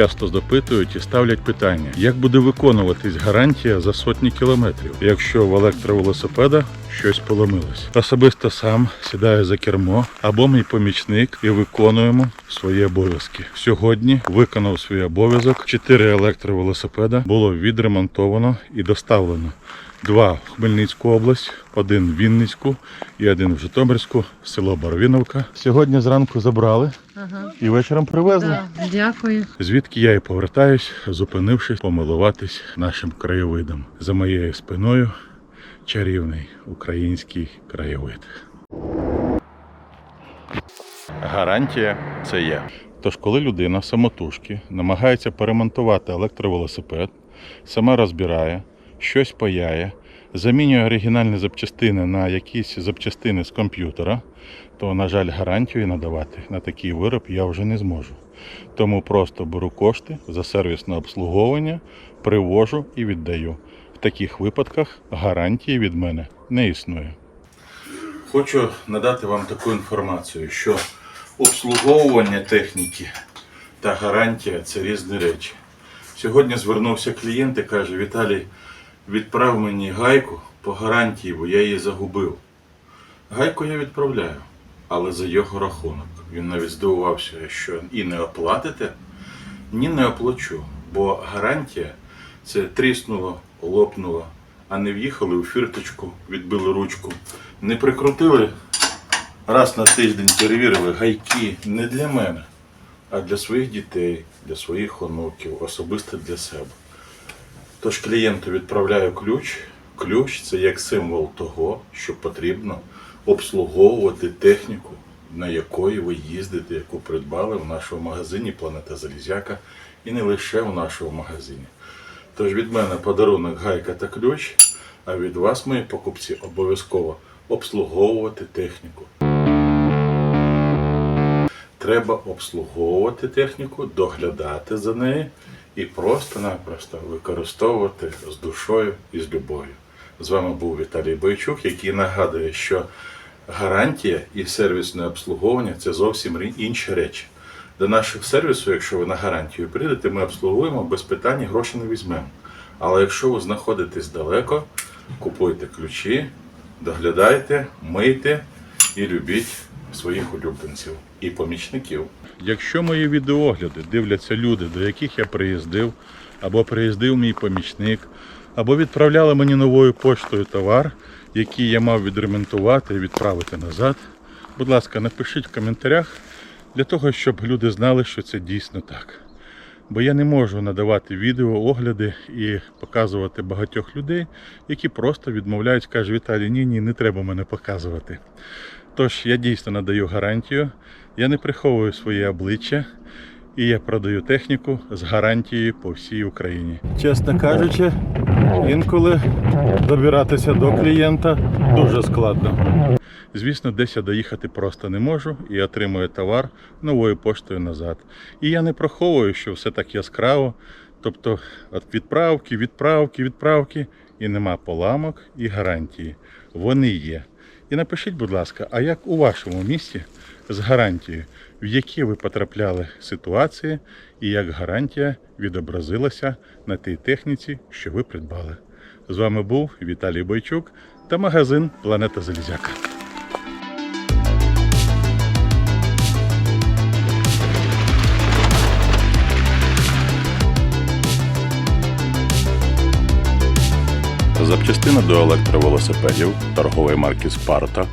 часто допитують і ставлять питання, як буде виконуватись гарантія за сотні кілометрів, якщо в електровелосипеда щось поломилось. Особисто сам сідаю за кермо або мій помічник і виконуємо свої обов'язки. Сьогодні виконав свій обов'язок. Чотири електровелосипеда було відремонтовано і доставлено. Два в Хмельницьку область, один в Вінницьку і один в Житомирську, село Барвіновка. Сьогодні зранку забрали Ага. і вечором привезли. Да, дякую. Звідки я і повертаюсь, зупинившись, помилуватись нашим краєвидом. За моєю спиною чарівний український краєвид. Гарантія це я. Тож, коли людина самотужки намагається перемонтувати електровелосипед, сама розбирає, щось паяє, замінює оригінальні запчастини на якісь запчастини з комп'ютера, то, на жаль, гарантію надавати на такий вироб я вже не зможу. Тому просто беру кошти за сервісне обслуговування, привожу і віддаю. Таких випадках гарантії від мене не існує. Хочу надати вам таку інформацію, що обслуговування техніки та гарантія це різні речі. Сьогодні звернувся клієнт і каже: Віталій, відправ мені гайку по гарантії, бо я її загубив. Гайку я відправляю, але за його рахунок. Він навіть здивувався, що і не оплатите. Ні, не оплачу, бо гарантія це тріснуло, лопнуло, а не в'їхали у фірточку, відбили ручку, не прикрутили раз на тиждень, перевірили гайки не для мене, а для своїх дітей, для своїх онуків, особисто для себе. Тож клієнту відправляю ключ. Ключ це як символ того, що потрібно обслуговувати техніку, на якої ви їздите, яку придбали в нашому магазині Планета Залізяка і не лише в нашому магазині. Тож від мене подарунок гайка та ключ, а від вас, мої покупці, обов'язково обслуговувати техніку. Треба обслуговувати техніку, доглядати за нею і просто-напросто використовувати з душою і з любов'ю. З вами був Віталій Бойчук, який нагадує, що гарантія і сервісне обслуговування це зовсім інші речі. До нашого сервісу, якщо ви на гарантію прийдете, ми обслугуємо без питань гроші не візьмемо. Але якщо ви знаходитесь далеко, купуйте ключі, доглядайте, мийте і любіть своїх улюбленців і помічників. Якщо мої відеогляди дивляться люди, до яких я приїздив, або приїздив мій помічник, або відправляли мені новою поштою товар, який я мав відремонтувати і відправити назад, будь ласка, напишіть в коментарях для того, щоб люди знали, що це дійсно так. Бо я не можу надавати відео, огляди і показувати багатьох людей, які просто відмовляють, кажуть, Віталій, ні, ні, не треба мене показувати. Тож я дійсно надаю гарантію, я не приховую своє обличчя і я продаю техніку з гарантією по всій Україні. Чесно кажучи, інколи добиратися до клієнта дуже складно. Звісно, десь я доїхати просто не можу і отримую товар новою поштою назад. І я не приховую, що все так яскраво. Тобто відправки, відправки, відправки, і нема поламок і гарантії. Вони є. І напишіть, будь ласка, а як у вашому місті з гарантією, в які ви потрапляли ситуації, і як гарантія відобразилася на тій техніці, що ви придбали? З вами був Віталій Бойчук та магазин Планета Залізяка. Запчастина до електровелосипедів торгової марки Спарта